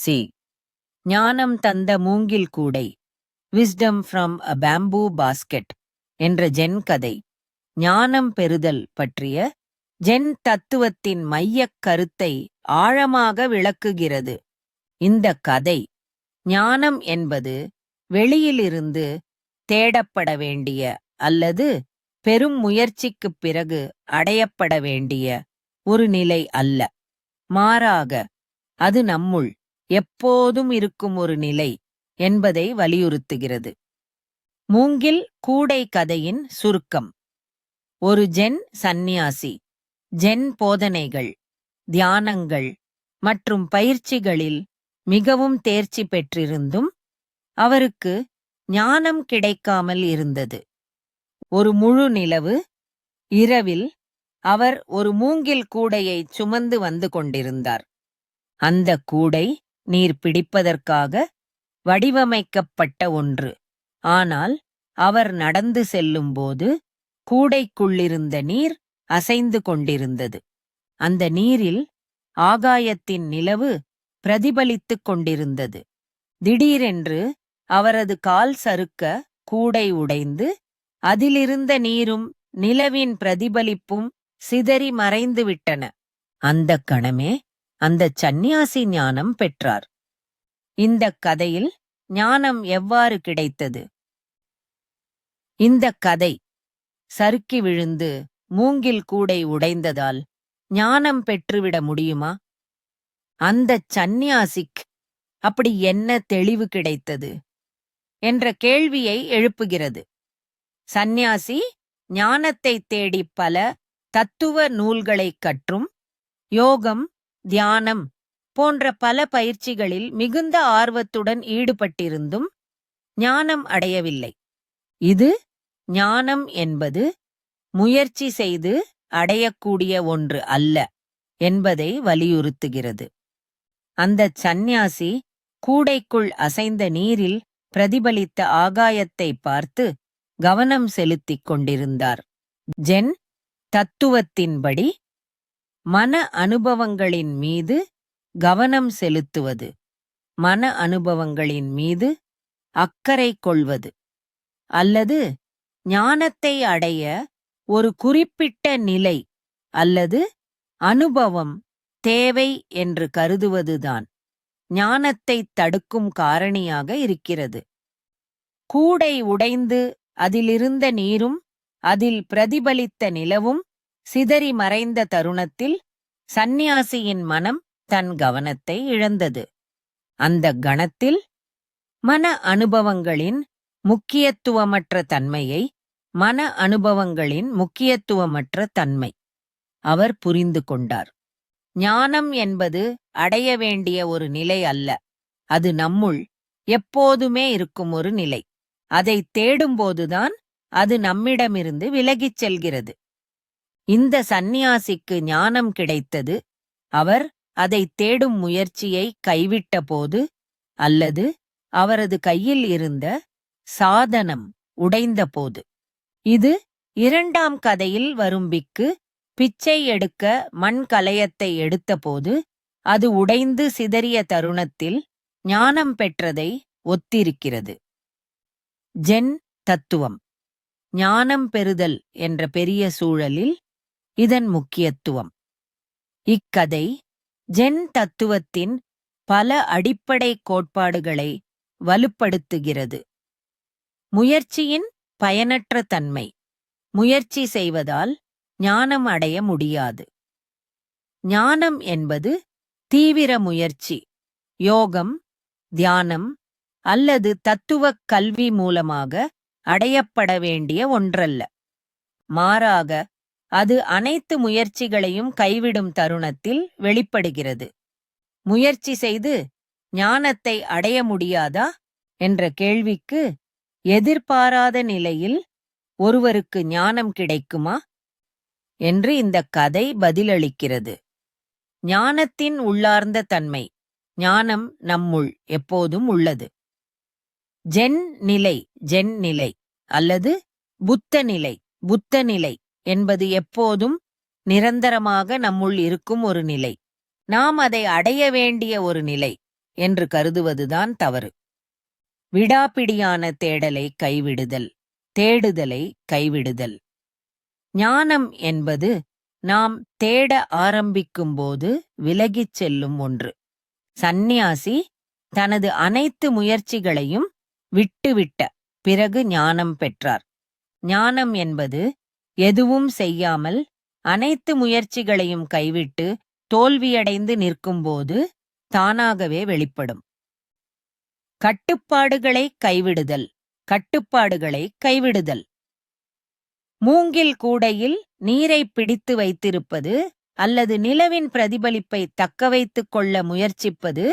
C. ஞானம் தந்த மூங்கில் கூடை. Wisdom from a bamboo basket என்ற ஜென் கதை. ஞானம் பெறுதல் பற்றிய ஜென் தத்துவத்தின் மையக் கருத்தை ஆழமாக விளக்குகிறது. இந்த கதை ஞானம் என்பது வெளியிலிருந்து தேடப்பட வேண்டிய அல்லது பெரும் முயற்சிக்குப் பிறகு அடையப்பட வேண்டிய ஒரு நிலை அல்ல. மாறாக அது நம்முள் எப்போதும் இருக்கும் ஒரு நிலை என்பதை வலியுறுத்துகிறது. மூங்கில் கூடை கதையின் சுருக்கம். ஒரு ஜென் சந்நியாசி ஜென் போதனைகள் தியானங்கள் மற்றும் பயிற்சிகளில் மிகவும் தேர்ச்சி பெற்றிருந்தும் அவருக்கு ஞானம் கிடைக்காமல் இருந்தது. ஒரு முழு நிலவு இரவில் அவர் ஒரு மூங்கில் கூடையை சுமந்து வந்து கொண்டிருந்தார். அந்த கூடை நீர் பிடிப்பதற்காக வடிவமைக்கப்பட்ட ஒன்று. ஆனால் அவர் நடந்து செல்லும்போது கூடைக்குள்ளிருந்த நீர் அசைந்து கொண்டிருந்தது. அந்த நீரில் ஆகாயத்தின் நிலவு பிரதிபலித்துக் கொண்டிருந்தது. திடீரென்று அவரது கால் சறுக்க கூடை உடைந்து அதிலிருந்த நீரும் நிலவின் பிரதிபலிப்பும் சிதறி மறைந்துவிட்டன அந்தக் கணமே அந்த சந்நியாசி ஞானம் பெற்றார். இந்தக் கதையில் ஞானம் எவ்வாறு கிடைத்தது? இந்தக் கதை சறுக்கி விழுந்து மூங்கில் கூடை உடைந்ததால் ஞானம் பெற்றுவிட முடியுமா? அந்தச் சந்நியாசிக் அப்படி என்ன தெளிவு கிடைத்தது? என்ற கேள்வியை எழுப்புகிறது. சந்நியாசி ஞானத்தை தேடி பல தத்துவ நூல்களைக் கற்றும் யோகம் தியானம் போன்ற பல பயிற்சிகளில் மிகுந்த ஆர்வத்துடன் ஈடுபட்டிருந்தும் ஞானம் அடையவில்லை. இது ஞானம் என்பது முயற்சி செய்து அடையக்கூடிய ஒன்று அல்ல என்பதை வலியுறுத்துகிறது. அந்தச் சந்நியாசி கூடைக்குள் அசைந்த நீரில் பிரதிபலித்த ஆகாயத்தை பார்த்து கவனம் செலுத்திக் கொண்டிருந்தார். ஜென் தத்துவத்தின்படி மன அனுபவங்களின் மீது கவனம் செலுத்துவது. மன அனுபவங்களின் மீது அக்கறை கொள்வது. அல்லது ஞானத்தை அடைய ஒரு குறிப்பிட்ட நிலை அல்லது அனுபவம் தேவை என்று கருதுவதுதான். ஞானத்தைத் தடுக்கும் காரணியாக இருக்கிறது. கூடை உடைந்து அதிலிருந்த நீரும் அதில் பிரதிபலித்த நிலவும் சிதறி மறைந்த தருணத்தில் சந்நியாசியின் மனம் தன் கவனத்தை இழந்தது. அந்த கணத்தில் மன அனுபவங்களின் முக்கியத்துவமற்ற தன்மையை மன அனுபவங்களின் முக்கியத்துவமற்ற தன்மை அவர் புரிந்து கொண்டார். ஞானம் என்பது அடைய வேண்டிய ஒரு நிலை அல்ல. அது நம்முள் எப்போதுமே இருக்கும் ஒரு நிலை. அதை தேடும்போதுதான் அது நம்மிடமிருந்து விலகிச் செல்கிறது. இந்த சந்நியாசிக்கு ஞானம் கிடைத்தது அவர் அதை தேடும் முயற்சியை கைவிட்ட போது அல்லது அவரது கையில் இருந்த சாதனம் உடைந்தபோது. இது இரண்டாம் கதையில் வரும் பிக்கு பிச்சை எடுக்க மண் கலயத்தை எடுத்தபோது அது உடைந்து சிதறிய தருணத்தில் ஞானம் பெற்றதை ஒத்திருக்கிறது. ஜென் தத்துவம். ஞானம் பெறுதல் என்ற பெரிய சூழலில் இதன் முக்கியத்துவம். இக்கதை ஜென் தத்துவத்தின் பல அடிப்படை கோட்பாடுகளை வலுப்படுத்துகிறது. முயற்சியின் பயனற்ற தன்மை. முயற்சி செய்வதால் ஞானம் அடைய முடியாது. ஞானம் என்பது தீவிர முயற்சி யோகம் தியானம் அல்லது தத்துவக் கல்வி மூலமாக அடையப்பட வேண்டிய ஒன்றல்ல. மாறாக அது அனைத்து முயற்சிகளையும் கைவிடும் தருணத்தில் வெளிப்படுகிறது. முயற்சி செய்து ஞானத்தை அடைய முடியாதா? என்ற கேள்விக்கு எதிர்பாராத நிலையில் ஒருவருக்கு ஞானம் கிடைக்குமா? என்று இந்த கதை பதிலளிக்கிறது. ஞானத்தின் உள்ளார்ந்த தன்மை ஞானம் நம்முள் எப்போதும் உள்ளது. ஜென் நிலை ஜென் நிலை அல்லது புத்த நிலை புத்த நிலை என்பது எப்போதும் நிரந்தரமாக நம்முள் இருக்கும் ஒரு நிலை. நாம் அதை அடைய வேண்டிய ஒரு நிலை என்று கருதுவதுதான் தவறு. விடாப்பிடியான தேடலை கைவிடுதல் தேடுதலை கைவிடுதல். ஞானம் என்பது நாம் தேட ஆரம்பிக்கும்போது விலகிச் செல்லும் ஒன்று. சந்நியாசி தனது அனைத்து முயற்சிகளையும் விட்டுவிட்ட பிறகு ஞானம் பெற்றார். ஞானம் என்பது எதுவும் செய்யாமல் அனைத்து முயற்சிகளையும் கைவிட்டு தோல்வியடைந்து நிற்கும்போது தானாகவே வெளிப்படும். கட்டுப்பாடுகளை கைவிடுதல் கட்டுப்பாடுகளை கைவிடுதல். மூங்கில் கூடையில் நீரை பிடித்து வைத்திருப்பது அல்லது நிலவின் பிரதிபலிப்பை தக்கவைத்துக் கொள்ள முயற்சிப்பது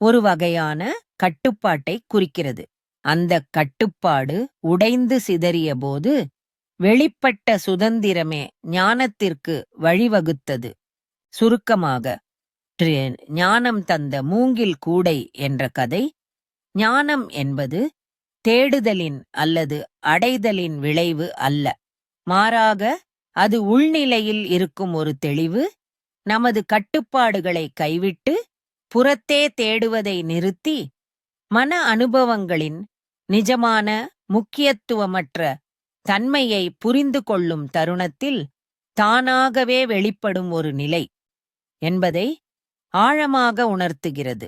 ஒரு வகையான கட்டுப்பாட்டை குறிக்கிறது. அந்த கட்டுப்பாடு உடைந்து சிதறியபோது வெளிப்பட்ட சுதந்திரமே ஞானத்திற்கு வழிவகுத்தது. சுருக்கமாக ஞானம் தந்த மூங்கில் கூடை என்ற கதை ஞானம் என்பது தேடுதலின் அல்லது அடைதலின் விளைவு அல்ல. மாறாக அது உள்நிலையில் இருக்கும் ஒரு தெளிவு நமது கட்டுப்பாடுகளை கைவிட்டு புறத்தே தேடுவதை நிறுத்தி மன அனுபவங்களின் நிஜமான முக்கியத்துவமற்ற தன்மையை புரிந்து கொள்ளும் தருணத்தில் தானாகவே வெளிப்படும் ஒரு நிலை என்பதை ஆழமாக உணர்த்துகிறது.